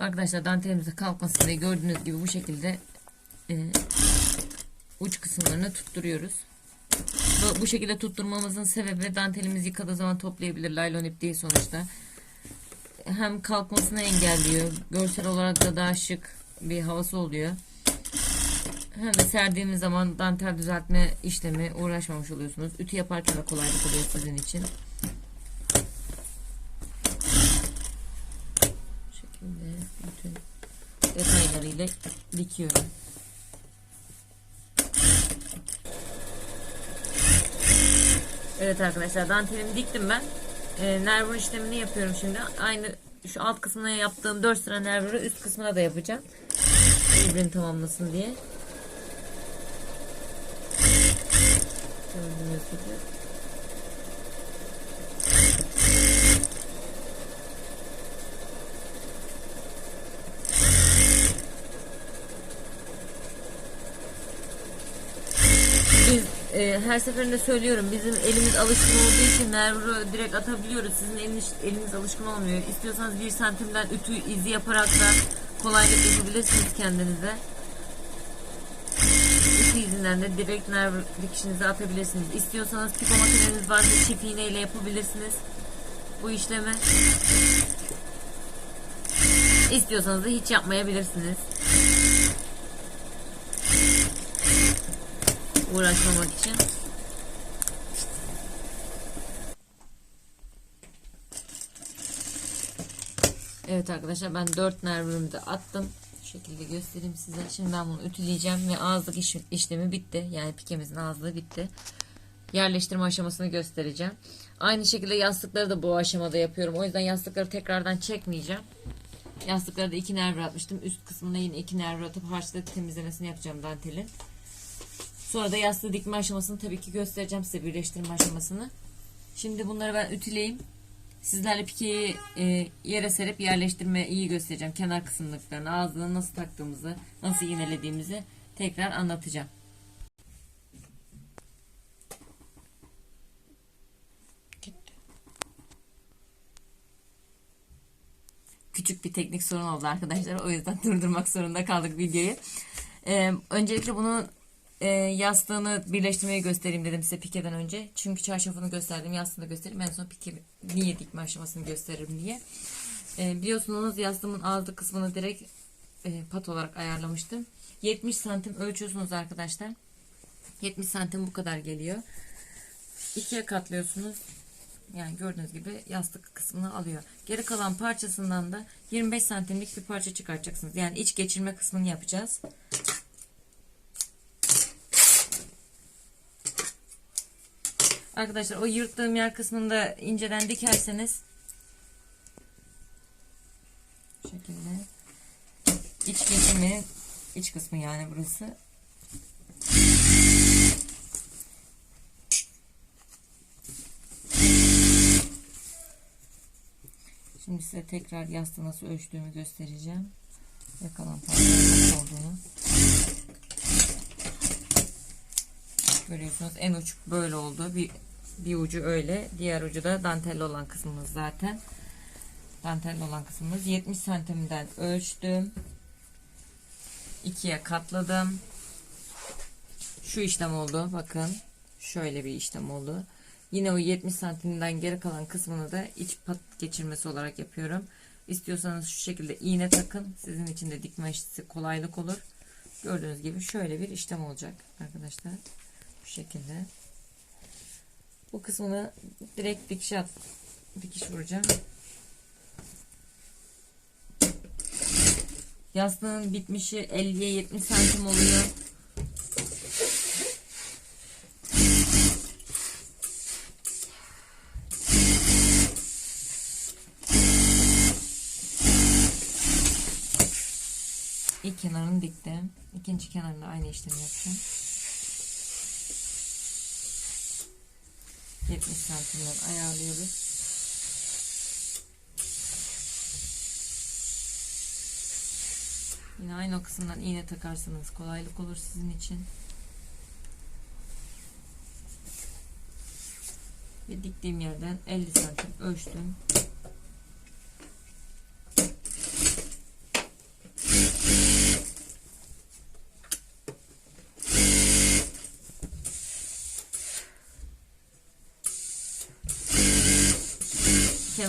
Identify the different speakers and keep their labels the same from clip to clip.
Speaker 1: Arkadaşlar dantelimizde kalkmasın diye gördüğünüz gibi bu şekilde e, uç kısımlarını tutturuyoruz. Bu, bu şekilde tutturmamızın sebebi dantelimiz yıkadığı zaman toplayabilir. Laylon ip değil sonuçta. Hem kalkmasını engelliyor. Görsel olarak da daha şık bir havası oluyor. Hem de serdiğimiz zaman dantel düzeltme işlemi uğraşmamış oluyorsunuz. Ütü yaparken de kolaylık oluyor sizin için. Bu şekilde bütün detaylarıyla dikiyorum. Evet arkadaşlar dantelimi diktim ben. E, nervur işlemini yapıyorum şimdi. Aynı şu alt kısmına yaptığım 4 sıra nervuru üst kısmına da yapacağım. Birbirini tamamlasın diye. Gördüğünüz gibi. Biz e, her seferinde söylüyorum bizim elimiz alışkın olduğu için nervuru direkt atabiliyoruz. Sizin eliniz, eliniz alışkın olmuyor. İstiyorsanız bir santimden ütü izi yaparak da kolaylık yapabilirsiniz kendinize. Ütü izinden de direkt nerv dikişinize atabilirsiniz. İstiyorsanız piko makineniz varsa çift iğne ile yapabilirsiniz bu işlemi. İstiyorsanız da hiç yapmayabilirsiniz. Uğraşmamak için. Evet arkadaşlar ben 4 nervürümü de attım. Şu şekilde göstereyim size. Şimdi ben bunu ütüleyeceğim ve ağızlık iş, işlemi bitti. Yani pikemizin ağızlığı bitti. Yerleştirme aşamasını göstereceğim. Aynı şekilde yastıkları da bu aşamada yapıyorum. O yüzden yastıkları tekrardan çekmeyeceğim. Yastıkları da iki nervür atmıştım. Üst kısmına yine iki nervür atıp harçlık temizlemesini yapacağım dantelin. Sonra da yastığı dikme aşamasını tabii ki göstereceğim size birleştirme aşamasını. Şimdi bunları ben ütüleyeyim. Sizlerle pikeyi e, yere serip yerleştirme iyi göstereceğim. Kenar kısımlıklarını, ağzını nasıl taktığımızı, nasıl iğnelediğimizi tekrar anlatacağım. Küçük bir teknik sorun oldu arkadaşlar. O yüzden durdurmak zorunda kaldık videoyu. Ee, öncelikle bunu e, yastığını birleştirmeyi göstereyim dedim size pikeden önce. Çünkü çarşafını gösterdim, yastığını göstereyim. En son pike niye dikme aşamasını gösteririm diye. E, biliyorsunuz yastığımın ağzı kısmını direkt e, pat olarak ayarlamıştım. 70 santim ölçüyorsunuz arkadaşlar. 70 santim bu kadar geliyor. İkiye katlıyorsunuz. Yani gördüğünüz gibi yastık kısmını alıyor. Geri kalan parçasından da 25 santimlik bir parça çıkartacaksınız. Yani iç geçirme kısmını yapacağız. Arkadaşlar o yırttığım yer kısmında inceden dikerseniz bu şekilde iç geçimi iç kısmı yani burası Şimdi size tekrar yastığı nasıl ölçtüğümü göstereceğim. Ve kalan parçaların nasıl olduğunu. Görüyorsunuz en uç böyle oldu. Bir, bir ucu öyle. Diğer ucu da dantelli olan kısmımız zaten. Dantelli olan kısmımız 70 santimden ölçtüm. ikiye katladım. Şu işlem oldu. Bakın. Şöyle bir işlem oldu. Yine o 70 santimden geri kalan kısmını da iç pat geçirmesi olarak yapıyorum. İstiyorsanız şu şekilde iğne takın. Sizin için de dikme işi kolaylık olur. Gördüğünüz gibi şöyle bir işlem olacak arkadaşlar. Şekilde. Bu kısmını direkt dikiş at, dikiş vuracağım. Yastığın bitmişi 50'ye 70 santim oluyor. İlk kenarını diktim. İkinci kenarında aynı işlemi yapacağım. 70 santimden ayarlıyoruz. Yine aynı kısımdan iğne takarsanız kolaylık olur sizin için. Ve diktiğim yerden 50 santim ölçtüm.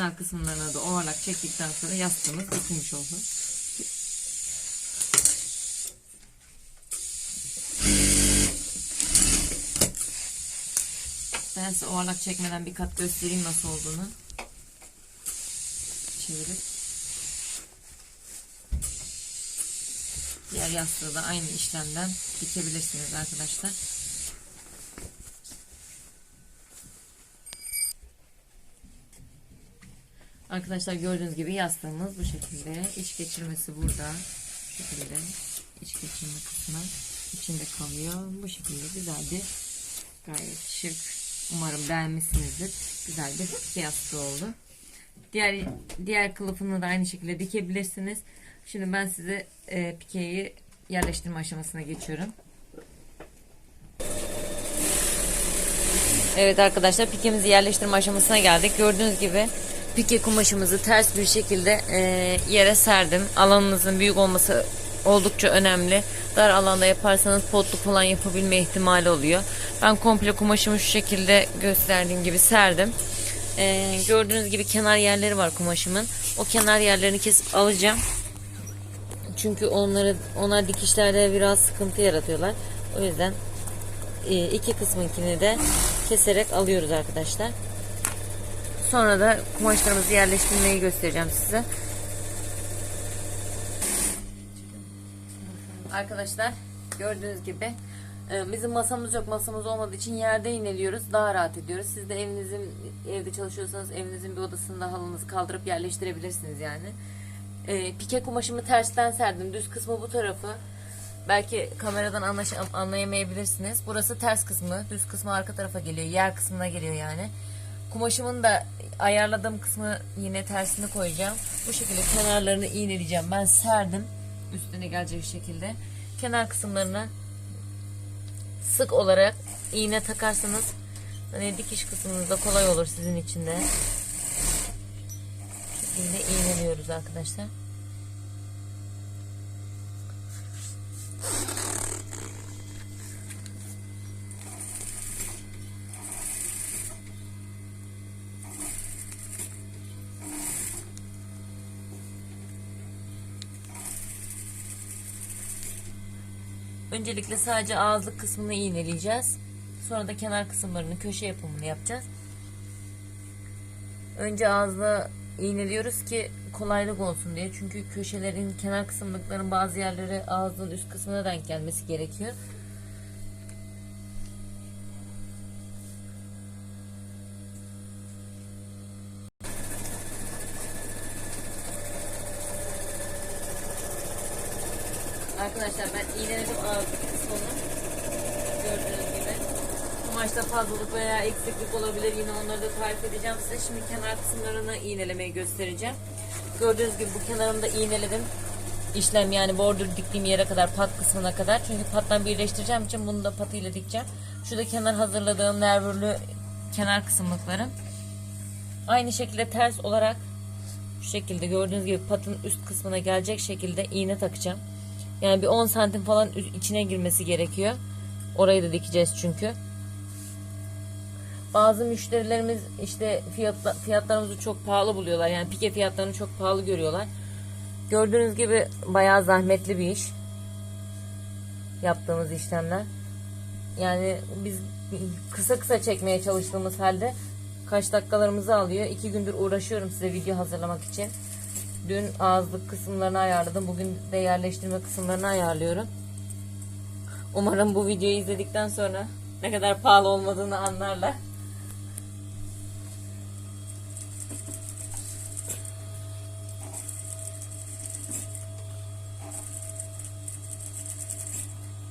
Speaker 1: kenar kısımlarına da ovalak çektikten sonra yastığımız bitirmiş oldu. Ben size ovalak çekmeden bir kat göstereyim nasıl olduğunu. Çevirip. Diğer yastığı da aynı işlemden dikebilirsiniz arkadaşlar. Arkadaşlar gördüğünüz gibi yastığımız bu şekilde. İç geçirmesi burada. Bu şekilde iç geçirme kısmı içinde kalıyor. Bu şekilde güzel bir gayet şık. Umarım beğenmişsinizdir. Güzel bir yastığı oldu. Diğer diğer kılıfını da aynı şekilde dikebilirsiniz. Şimdi ben size e, pikeyi yerleştirme aşamasına geçiyorum. Evet arkadaşlar pikemizi yerleştirme aşamasına geldik. Gördüğünüz gibi pike kumaşımızı ters bir şekilde e, yere serdim. Alanınızın büyük olması oldukça önemli. Dar alanda yaparsanız potluk falan yapabilme ihtimali oluyor. Ben komple kumaşımı şu şekilde gösterdiğim gibi serdim. E, gördüğünüz gibi kenar yerleri var kumaşımın. O kenar yerlerini kesip alacağım. Çünkü onları onlar dikişlerde biraz sıkıntı yaratıyorlar. O yüzden e, iki kısmınkini de keserek alıyoruz arkadaşlar. Sonra da kumaşlarımızı yerleştirmeyi göstereceğim size. Arkadaşlar gördüğünüz gibi e, bizim masamız yok. Masamız olmadığı için yerde ineliyoruz. Daha rahat ediyoruz. Siz de evinizin evde çalışıyorsanız evinizin bir odasında halınızı kaldırıp yerleştirebilirsiniz yani. E, pike kumaşımı tersten serdim. Düz kısmı bu tarafı. Belki kameradan anlayamayabilirsiniz. Burası ters kısmı. Düz kısmı arka tarafa geliyor. Yer kısmına geliyor yani. Kumaşımın da ayarladığım kısmı yine tersini koyacağım. Bu şekilde kenarlarını iğneleyeceğim. Ben serdim. Üstüne gelecek şekilde. Kenar kısımlarına sık olarak iğne takarsanız hani dikiş kısmınızda kolay olur sizin için de. Bu şekilde iğneliyoruz arkadaşlar. Öncelikle sadece ağızlık kısmını iğneleyeceğiz. Sonra da kenar kısımlarını köşe yapımını yapacağız. Önce ağızla iğneliyoruz ki kolaylık olsun diye. Çünkü köşelerin kenar kısımlıkların bazı yerleri ağzın üst kısmına denk gelmesi gerekiyor. Arkadaşlar ben iğneledim ağızlık kısmını. Gördüğünüz gibi. Kumaşta fazlalık veya eksiklik olabilir. Yine onları da tarif edeceğim size. Şimdi kenar kısımlarını iğnelemeyi göstereceğim. Gördüğünüz gibi bu kenarını da iğneledim. İşlem yani bordür diktiğim yere kadar pat kısmına kadar. Çünkü pattan birleştireceğim için bunu da patıyla dikeceğim. Şurada kenar hazırladığım nervürlü kenar kısımlıkları. Aynı şekilde ters olarak şu şekilde gördüğünüz gibi patın üst kısmına gelecek şekilde iğne takacağım. Yani bir 10 santim falan içine girmesi gerekiyor. Orayı da dikeceğiz çünkü. Bazı müşterilerimiz işte fiyatla, fiyatlarımızı çok pahalı buluyorlar. Yani pike fiyatlarını çok pahalı görüyorlar. Gördüğünüz gibi bayağı zahmetli bir iş. Yaptığımız işlemler. Yani biz kısa kısa çekmeye çalıştığımız halde kaç dakikalarımızı alıyor. İki gündür uğraşıyorum size video hazırlamak için. Dün ağızlık kısımlarını ayarladım. Bugün de yerleştirme kısımlarını ayarlıyorum. Umarım bu videoyu izledikten sonra ne kadar pahalı olmadığını anlarlar.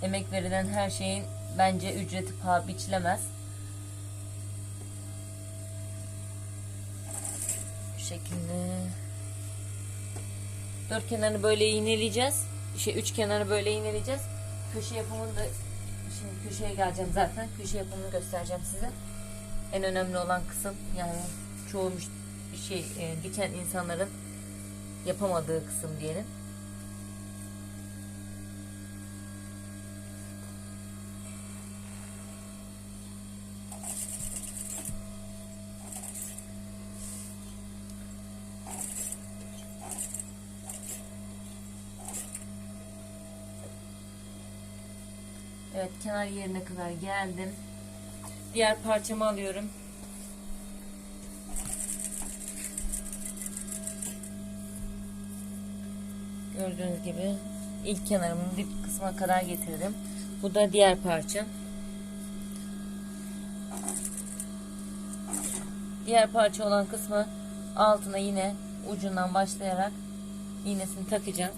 Speaker 1: Emek verilen her şeyin bence ücreti paha biçilemez. Bu şekilde dört kenarını böyle iğneleyeceğiz. Şey üç kenarı böyle iğneleyeceğiz. Köşe yapımını da şimdi köşeye geleceğim zaten. Köşe yapımını göstereceğim size. En önemli olan kısım yani çoğu şey e, diken insanların yapamadığı kısım diyelim. Evet kenar yerine kadar geldim. Diğer parçamı alıyorum. Gördüğünüz gibi ilk kenarımın dip kısmına kadar getirdim. Bu da diğer parça. Diğer parça olan kısmı altına yine ucundan başlayarak iğnesini takacağım.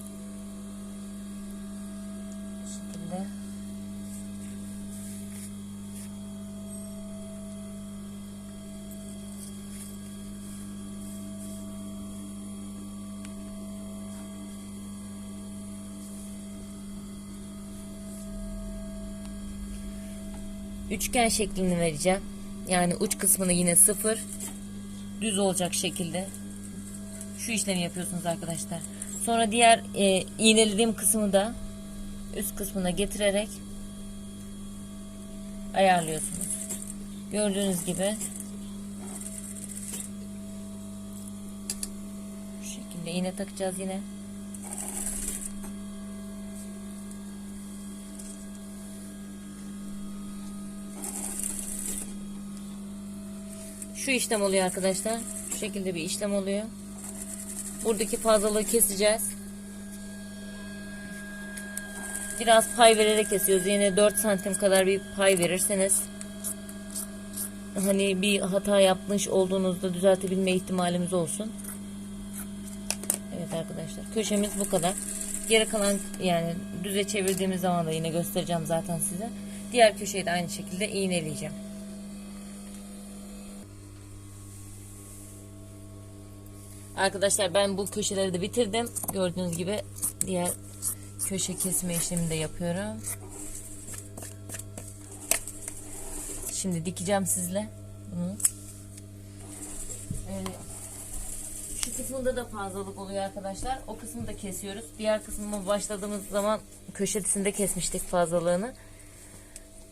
Speaker 1: Bu şekilde. Üçgen şeklini vereceğim. Yani uç kısmını yine sıfır düz olacak şekilde şu işlemi yapıyorsunuz arkadaşlar. Sonra diğer e, iğnelediğim kısmı da üst kısmına getirerek ayarlıyorsunuz. Gördüğünüz gibi şu şekilde iğne takacağız yine. Şu işlem oluyor arkadaşlar. Şu şekilde bir işlem oluyor. Buradaki fazlalığı keseceğiz. Biraz pay vererek kesiyoruz. Yine 4 santim kadar bir pay verirseniz hani bir hata yapmış olduğunuzda düzeltebilme ihtimalimiz olsun. Evet arkadaşlar köşemiz bu kadar. Geri kalan yani düze çevirdiğimiz zaman da yine göstereceğim zaten size. Diğer köşeyi de aynı şekilde iğneleyeceğim. Arkadaşlar ben bu köşeleri de bitirdim. Gördüğünüz gibi diğer köşe kesme işlemini de yapıyorum. Şimdi dikeceğim sizle bunu. Ee, şu kısmında da fazlalık oluyor arkadaşlar. O kısmı da kesiyoruz. Diğer kısmı başladığımız zaman köşesinde kesmiştik fazlalığını.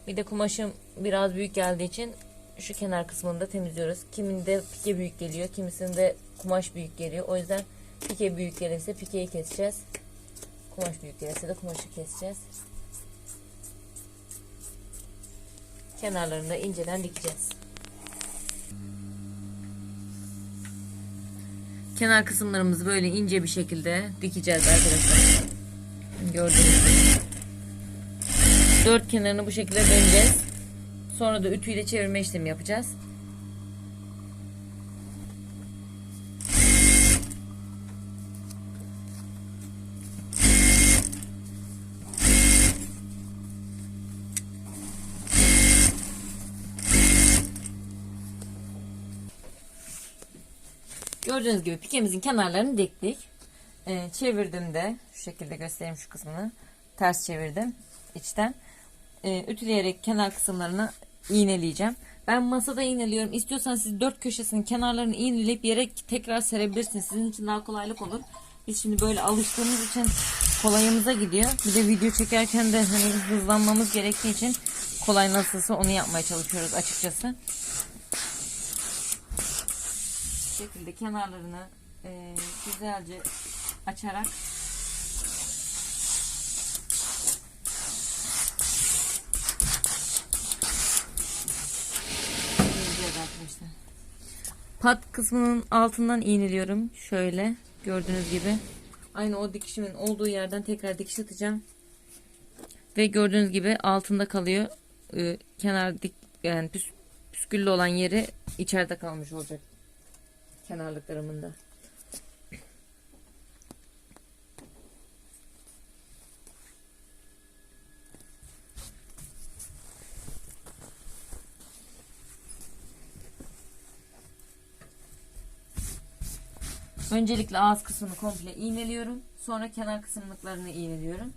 Speaker 1: Bir de kumaşım biraz büyük geldiği için şu kenar kısmını da temizliyoruz. Kiminde pike büyük geliyor, kimisinde kumaş büyük geliyor. O yüzden pike büyük gelirse pikeyi keseceğiz. Kumaş büyük gelirse de kumaşı keseceğiz. Kenarlarını da inceden dikeceğiz. Kenar kısımlarımızı böyle ince bir şekilde dikeceğiz arkadaşlar. Gördüğünüz gibi. Dört kenarını bu şekilde döneceğiz. Sonra da ütüyle çevirme işlemi yapacağız. Gördüğünüz gibi pikemizin kenarlarını diktik. Ee, çevirdim de şu şekilde göstereyim şu kısmını. Ters çevirdim içten. Ee, ütüleyerek kenar kısımlarını iğneleyeceğim. Ben masada iğneliyorum. İstiyorsanız siz dört köşesinin kenarlarını iğneleyip yere tekrar serebilirsiniz. Sizin için daha kolaylık olur. Biz şimdi böyle alıştığımız için kolayımıza gidiyor. Bir de video çekerken de hani hızlanmamız gerektiği için kolay nasılsa onu yapmaya çalışıyoruz açıkçası. Şekilde kenarlarını e, güzelce açarak arkadaşlar. Pat kısmının altından iğneliyorum. Şöyle gördüğünüz gibi. Aynı o dikişimin olduğu yerden tekrar dikiş atacağım. Ve gördüğünüz gibi altında kalıyor. Ee, kenar dik yani püs, püsküllü olan yeri içeride kalmış olacak. Kenarlıklarımın da. Öncelikle ağız kısmını komple iğneliyorum. Sonra kenar kısımlıklarını iğneliyorum.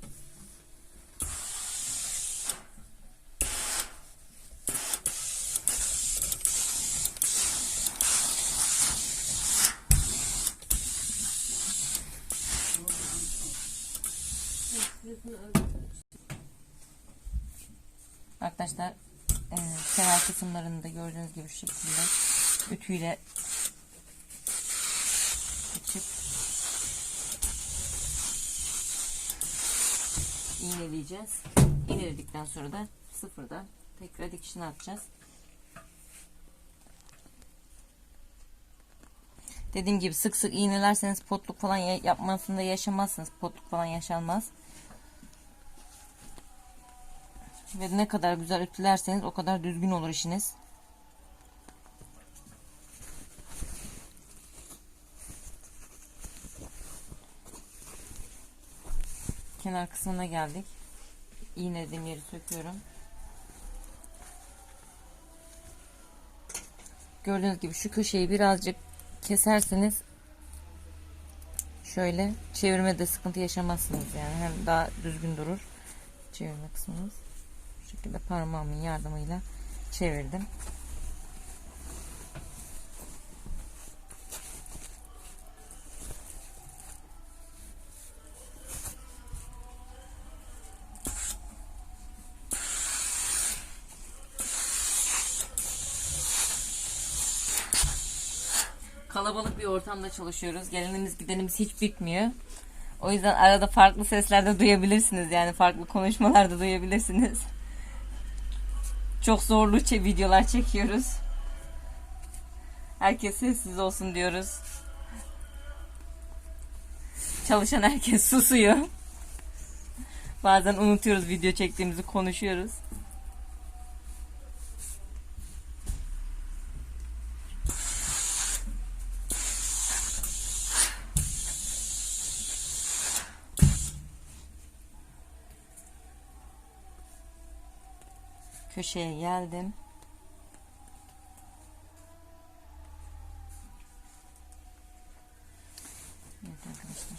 Speaker 1: Arkadaşlar e, kenar kısımlarını da gördüğünüz gibi şu şekilde ütüyle açıp iğneleyeceğiz. İğneledikten sonra da sıfırda tekrar dikişini atacağız. Dediğim gibi sık sık iğnelerseniz potluk falan ya- yapmasında yaşamazsınız. Potluk falan yaşanmaz. Ve ne kadar güzel ütülerseniz o kadar düzgün olur işiniz. Kenar kısmına geldik. İğnelediğim yeri söküyorum. Gördüğünüz gibi şu köşeyi birazcık keserseniz şöyle çevirmede sıkıntı yaşamazsınız yani hem daha düzgün durur çevirme kısmınız şekilde parmağımın yardımıyla çevirdim kalabalık bir ortamda çalışıyoruz. Gelenimiz gidenimiz hiç bitmiyor. O yüzden arada farklı sesler de duyabilirsiniz. Yani farklı konuşmalar da duyabilirsiniz. Çok zorlu videolar çekiyoruz. Herkes sessiz olsun diyoruz. Çalışan herkes susuyor. Bazen unutuyoruz video çektiğimizi konuşuyoruz. Köşeye geldim. Evet arkadaşlar.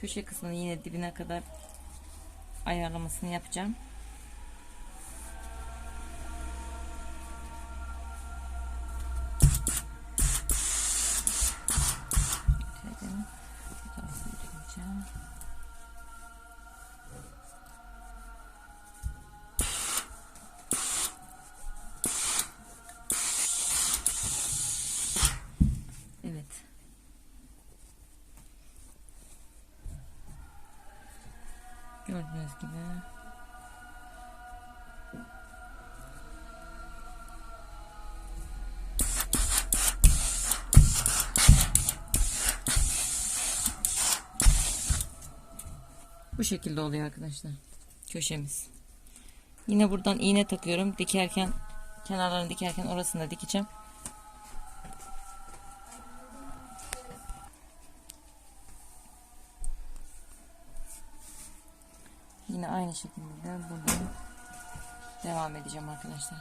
Speaker 1: Köşe kısmını yine dibine kadar ayarlamasını yapacağım. Gördüğünüz gibi. Bu şekilde oluyor arkadaşlar. Köşemiz. Yine buradan iğne takıyorum. Dikerken kenarlarını dikerken orasını da dikeceğim. Aynı şekilde buradan devam edeceğim arkadaşlar.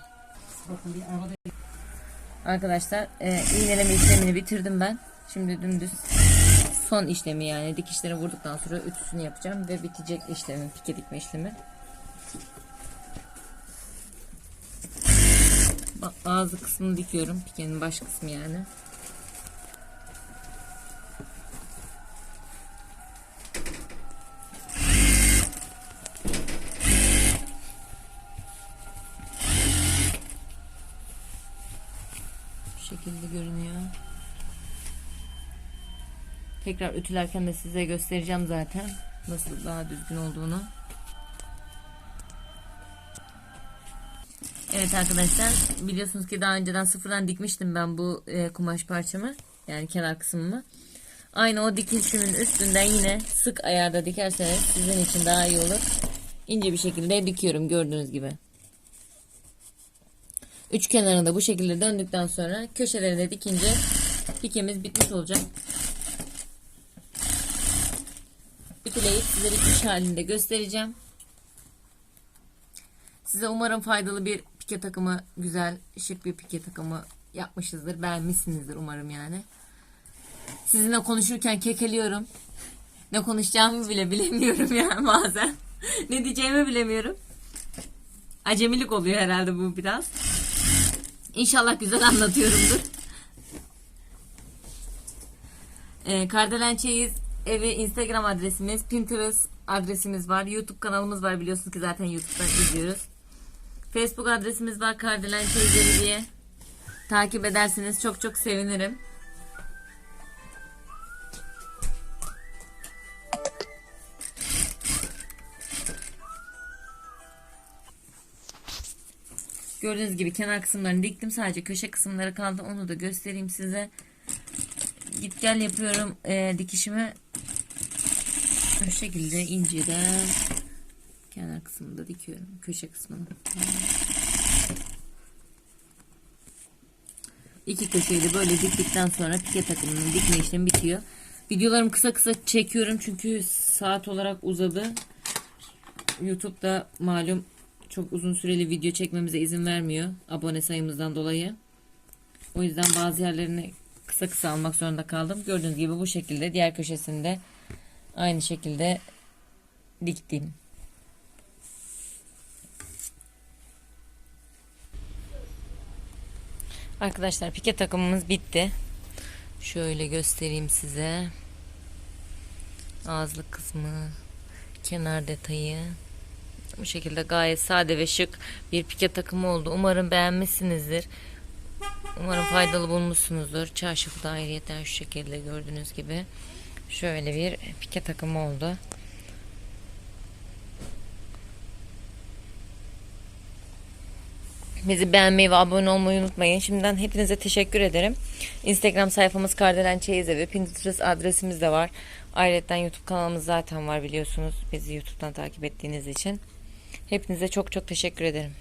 Speaker 1: Arkadaşlar e, iğneleme işlemini bitirdim ben. Şimdi dümdüz son işlemi yani dikişleri vurduktan sonra ütüsünü yapacağım ve bitecek işlemi pike dikme işlemi. Ba- Bazı kısmını dikiyorum pikenin baş kısmı yani. Bu şekilde görünüyor. Tekrar ütülerken de size göstereceğim zaten nasıl daha düzgün olduğunu. Evet arkadaşlar biliyorsunuz ki daha önceden sıfırdan dikmiştim ben bu e, kumaş parçamı yani kenar kısmımı. Aynı o dikişimin üstünden yine sık ayarda dikerseniz sizin için daha iyi olur. İnce bir şekilde dikiyorum gördüğünüz gibi. Üç kenarını da bu şekilde döndükten sonra köşeleri de dikince pikemiz bitmiş olacak. Ütüleyip size bitmiş halinde göstereceğim. Size umarım faydalı bir pike takımı, güzel, şık bir pike takımı yapmışızdır. Beğenmişsinizdir umarım yani. Sizinle konuşurken kekeliyorum. Ne konuşacağımı bile bilemiyorum yani bazen. ne diyeceğimi bilemiyorum. Acemilik oluyor herhalde bu biraz. İnşallah güzel anlatıyorumdur. Ee, Kardelen Çeyiz evi Instagram adresimiz, Pinterest adresimiz var. YouTube kanalımız var biliyorsunuz ki zaten YouTube'dan izliyoruz. Facebook adresimiz var Kardelen Teyzeli diye. Takip ederseniz çok çok sevinirim. Gördüğünüz gibi kenar kısımlarını diktim. Sadece köşe kısımları kaldı. Onu da göstereyim size. Git gel yapıyorum e, dikişimi. Bu şekilde inceden kenar kısmını da dikiyorum. Köşe kısmını. İki köşeyi de böyle diktikten sonra pike takımının dikme işlemi bitiyor. Videolarımı kısa kısa çekiyorum çünkü saat olarak uzadı. YouTube'da malum çok uzun süreli video çekmemize izin vermiyor abone sayımızdan dolayı. O yüzden bazı yerlerini kısa kısa almak zorunda kaldım. Gördüğünüz gibi bu şekilde diğer köşesinde aynı şekilde diktim. Arkadaşlar pike takımımız bitti. Şöyle göstereyim size. Ağızlık kısmı, kenar detayı. Bu şekilde gayet sade ve şık bir pike takımı oldu. Umarım beğenmişsinizdir. Umarım faydalı bulmuşsunuzdur. Çarşafı da ayrıyeten şu şekilde gördüğünüz gibi. Şöyle bir pike takımı oldu. Bizi beğenmeyi ve abone olmayı unutmayın. Şimdiden hepinize teşekkür ederim. Instagram sayfamız Kardelen Çeyizevi. Pinterest adresimiz de var. Ayrıca YouTube kanalımız zaten var biliyorsunuz. Bizi YouTube'dan takip ettiğiniz için. Hepinize çok çok teşekkür ederim.